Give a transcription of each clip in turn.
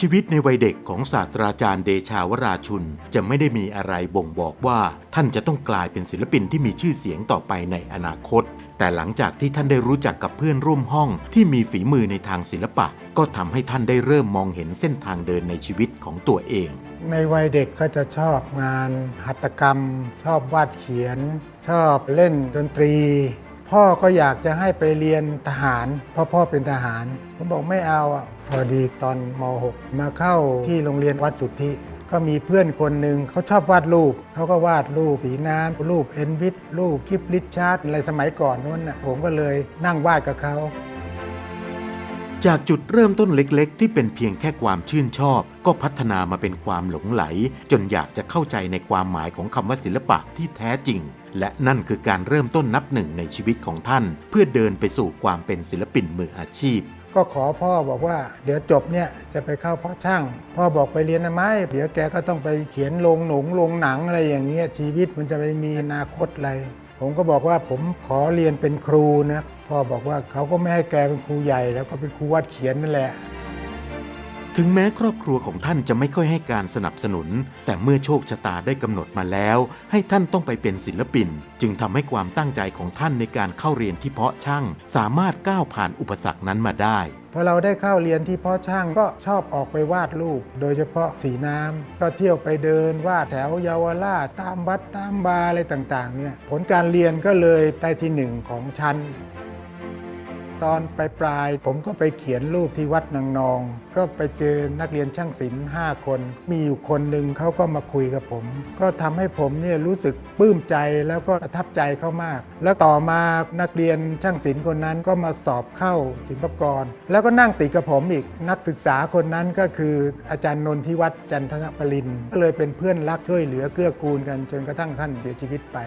ชีวิตในวัยเด็กของศาสตราจารย์เดชาวราชุน จะไม่ได้มีอะไรบ่งบอกว่า ท่านจะต้องกลายเป็นศิลปินที่มีชื่อเสียงต่อไปในอนาคต แต่หลังจากที่ท่านได้รู้จักกับเพื่อนร่วมห้องที่มีฝีมือในทางศิลปะ ก็ทำให้ท่านได้เริ่มมองเห็นเส้นทางเดินในชีวิตของตัวเอง ในวัยเด็กก็จะชอบงานหัตถกรรม ชอบวาดเขียน ชอบเล่นดนตรี พ่อก็อยากจะให้ไปเรียนทหาร เพราะพ่อเป็นทหาร ผมบอกไม่เอาอะพอดีตอนม .6 มาเข้าที่โรงเรียนวัดสุทธิก็มีเพื่อนคนหนึ่งเขาชอบวาดรูป เขาก็วาดรูปสีน้ำรูปเอ็นวิสรูปคลิปลิชชาร์ดอะไรสมัยก่อนนู้นนะผมก็เลยนั่งวาดกับเขา จากจุดเริ่มต้นเล็กๆ ที่เป็นเพียงแค่ความชื่นชอบ ก็พัฒนามาเป็นความหลงไหล จนอยากจะเข้าใจในความหมายของคำว่าศิลปะที่แท้จริง และนั่นคือการเริ่มต้นนับหนึ่งในชีวิตของท่าน เพื่อเดินไปสู่ความเป็นศิลปินมืออาชีพ ก็ขอพ่อบอกว่าเดี๋ยวจบเนี่ยจะไปเข้าพ่อช่าง พ่อบอกไปเรียนนะไหมเดี๋ยวแกก็ต้องไปเขียนลงหนงลงหนังอะไรอย่างเงี้ยชีวิตมันจะไม่มีอนาคตอะไรผมก็บอกว่าผมขอเรียนเป็นครูนะพ่อบอกว่าเขาก็ไม่ให้แกเป็นครูใหญ่ แล้วก็เป็นครูวาดเขียนนั่นแหละ ถึงแม้ครอบครัวของท่านจะไม่ค่อยให้การสนับสนุน แต่เมื่อโชคชะตาได้กำหนดมาแล้ว ให้ท่านต้องไปเป็นศิลปิน จึงทำให้ความตั้งใจของท่านในการเข้าเรียนที่เพาะช่าง สามารถก้าวผ่านอุปสรรคนั้นมาได้ พอเราได้เข้าเรียนที่พ่อช่างก็ชอบออกไปวาดรูป โดยเฉพาะสีน้ำก็เที่ยวไปเดินวาดแถวเยาวราชตามวัดตามบาร์อะไรต่างๆเนี่ยผลการเรียนก็เลยได้ที่หนึ่งของชั้น ตอนปลายปลายผมก็ไปเขียนรูปที่วัดนางนอง ก็ไปเจอนักเรียนช่างศิลป์5คน มีอยู่คนหนึ่งเขาก็มาคุยกับผม ก็ทำให้ผมเนี่ยรู้สึกปลื้มใจแล้วก็ประทับใจเขามาก แล้วต่อมานักเรียนช่างศิลป์คนนั้นก็มาสอบเข้าศิลปกร แล้วก็นั่งติดกับผมอีกนักศึกษาคนนั้นก็คืออาจารย์นนทิวัฒน์จันทนปรินก็เลยเป็นเพื่อนรักช่วยเหลือเกื้อกูลกันจนกระทั่งท่านเสียชีวิตไป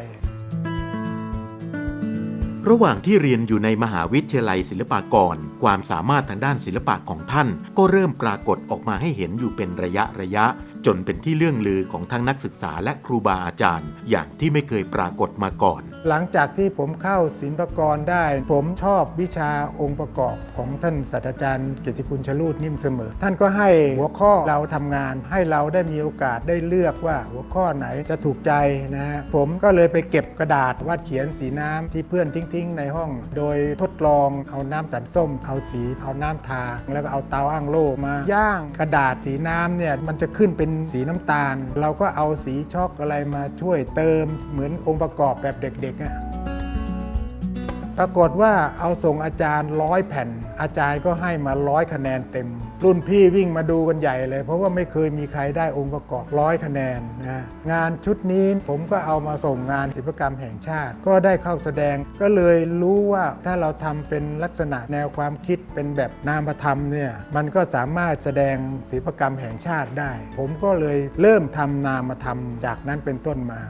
ระหว่างที่เรียนอยู่ในมหาวิทยาลัยศิลปากร ความสามารถทางด้านศิลปะของท่าน ก็เริ่มปรากฏออกมาให้เห็นอยู่เป็นระยะระยะ จนเป็นที่เลื่องลือของทั้งนักศึกษาและครูบาอาจารย์ อย่างที่ไม่เคยปรากฏมาก่อน หลังจากที่ผมเข้าศิลปกรได้ ผมชอบวิชาองค์ประกอบของท่านศาสตราจารย์เกียรติคุณชลูดนิ่มเสมอ ท่านก็ให้หัวข้อเราทำงาน ให้เราได้มีโอกาสได้เลือกว่าหัวข้อไหนจะถูกใจนะฮะผมก็เลยไปเก็บกระดาษวาดเขียนสีน้ำที่เพื่อนทิ้งๆ ในห้อง โดยทดลองเอาน้ำสันส้ม เอาสีเอาน้ำทา แล้วก็เอาเตาอ้างโล่มาย่างกระดาษสีน้ำเนี่ยมันจะขึ้นเป็นสีน้ำตาล เราก็เอาสีช็อกอะไรมาช่วยเติมเหมือนองค์ประกอบแบบเด็กๆปรากฏว่าเอาส่งอาจารย์ร้อยแผ่น อาจารย์ก็ให้มาร้อยคะแนนเต็ม รุ่นพี่วิ่งมาดูกันใหญ่เลย เพราะว่าไม่เคยมีใครได้องค์ประกอบร้อยคะแนนนะงานชุดนี้ผมก็เอามาส่งงานศิลปกรรมแห่งชาติ ก็ได้เข้าแสดงก็เลยรู้ว่าถ้าเราทำเป็นลักษณะแนวความคิดเป็นแบบนามธรรมเนี่ยมันก็สามารถแสดงศิลปกรรมแห่งชาติได้ ผมก็เลยเริ่มทำนามธรรมจากนั้นเป็นต้นมา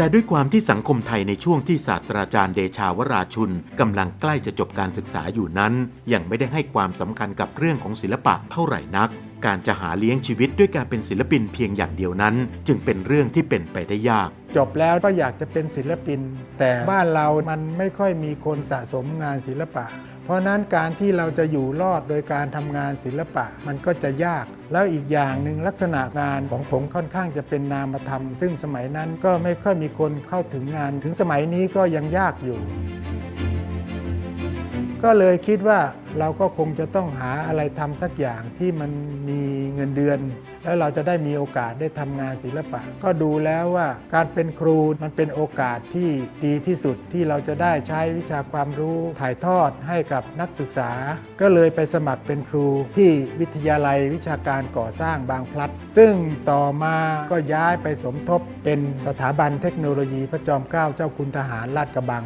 แต่ด้วยความที่สังคมไทยในช่วงที่ศาสตราจารย์เดชาวราชุนกำลังใกล้จะจบการศึกษาอยู่นั้น ยังไม่ได้ให้ความสำคัญกับเรื่องของศิลปะเท่าไหร่นัก การจะหาเลี้ยงชีวิตด้วยการเป็นศิลปินเพียงอย่างเดียวนั้น จึงเป็นเรื่องที่เป็นไปได้ยาก จบแล้วก็อยากจะเป็นศิลปิน แต่บ้านเรามันไม่ค่อยมีคนสะสมงานศิลปะ เพราะนั้นการที่เราจะอยู่รอดโดยการทำงานศิลปะมันก็จะยาก แล้วอีกอย่างหนึ่งลักษณะงานของผมค่อนข้างจะเป็นนามธรรม ซึ่งสมัยนั้นก็ไม่ค่อยมีคนเข้าถึงงาน ถึงสมัยนี้ก็ยังยากอยู่ ก็เลยคิดว่าเราก็คงจะต้องหาอะไรทำสักอย่างที่มันมีเงินเดือน แล้วเราจะได้มีโอกาสได้ทำงานศิลปะ ก็ดูแล้วว่าการเป็นครูมันเป็นโอกาสที่ดีที่สุดที่เราจะได้ใช้วิชาความรู้ถ่ายทอดให้กับนักศึกษา ก็เลยไปสมัครเป็นครูที่วิทยาลัยวิชาการก่อสร้างบางพลัด ซึ่งต่อมาก็ย้ายไปสมทบเป็นสถาบันเทคโนโลยีพระจอมเกล้าเจ้าคุณทหารลาดกระบัง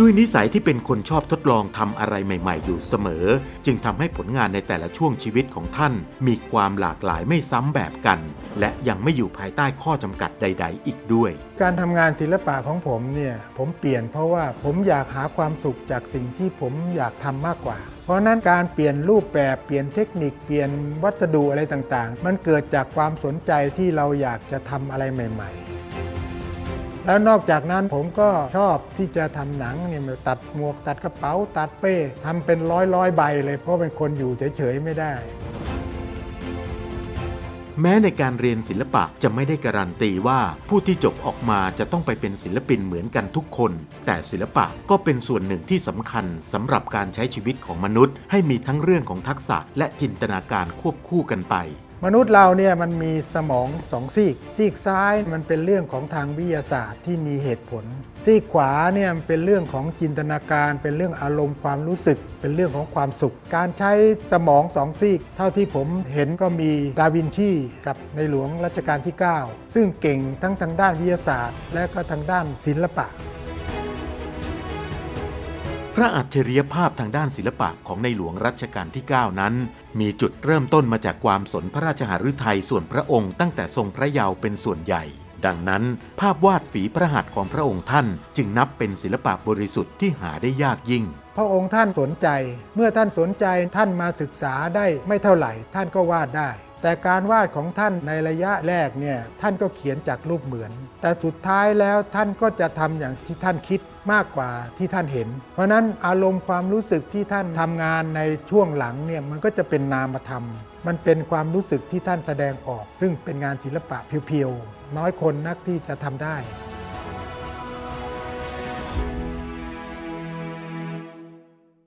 ด้วยนิสัยที่เป็นคนชอบทดลองทำอะไรใหม่ ๆ อยู่เสมอ จึงทำให้ผลงานในแต่ละช่วงชีวิตของท่าน มีความหลากหลายไม่ซ้ำแบบกัน และยังไม่อยู่ภายใต้ข้อจำกัดใด ๆ อีกด้วย การทำงานศิลปะของผมเนี่ยผมเปลี่ยนเพราะว่าผมอยากหาความสุขจากสิ่งที่ผมอยากทำมากกว่า เพราะนั้นการเปลี่ยนรูปแบบเปลี่ยนเทคนิคเปลี่ยนวัสดุอะไรต่างๆ มันเกิดจากความสนใจที่เราอยากจะทำอะไรใหม่ ๆ แล้วนอกจากนั้นผมก็ชอบที่จะทำหนังเนี่ยตัดหมวกตัดกระเป๋า ตัดเป้ทำเป็นร้อยร้อยใบเลยเพราะเป็นคนอยู่เฉยๆไม่ได้ แม้ในการเรียนศิลปะจะไม่ได้การันตีว่าผู้ที่จบออกมาจะต้องไปเป็นศิลปินเหมือนกันทุกคน แต่ศิลปะก็เป็นส่วนหนึ่งที่สำคัญสำหรับการใช้ชีวิตของมนุษย์ ให้มีทั้งเรื่องของทักษะและจินตนาการควบคู่กันไป มนุษย์เราเนี่ยมันมีสมองสองซีก ซีกซ้ายมันเป็นเรื่องของทางวิทยาศาสตร์ที่มีเหตุผล ซีกขวาเนี่ยเป็นเรื่องของจินตนาการ เป็นเรื่องอารมณ์ความรู้สึก เป็นเรื่องของความสุข การใช้สมองสองซีก เท่าที่ผมเห็นก็มีดาวินชีกับในหลวงรัชกาลที่ 9 ซึ่งเก่งทั้งทางด้านวิทยาศาสตร์ และก็ทางด้านศิลปะ พระอัจฉริยภาพทางด้านศิลปะของในหลวงรัชกาลที่ 9 นั้น มีจุดเริ่มต้นมาจากความสนพระราชหฤทัยส่วนพระองค์ตั้งแต่ทรงพระเยาว์เป็นส่วนใหญ่ ดังนั้น ภาพวาดฝีพระหัตถ์ของพระองค์ท่านจึงนับเป็นศิลปะบริสุทธิ์ที่หาได้ยากยิ่ง พระองค์ท่านสนใจ เมื่อท่านสนใจท่านมาศึกษาได้ไม่เท่าไหร่ ท่านก็วาดได้ แต่การวาดของท่านในระยะแรกเนี่ยท่านก็เขียนจากรูปเหมือน แต่สุดท้ายแล้วท่านก็จะทำอย่างที่ท่านคิดมากกว่าที่ท่านเห็น เพราะนั้นอารมณ์ความรู้สึกที่ท่านทำงานในช่วงหลังเนี่ยมันก็จะเป็นนามธรรม มันเป็นความรู้สึกที่ท่านแสดงออก ซึ่งเป็นงานศิลปะเพียวๆน้อยคนนักที่จะทำได้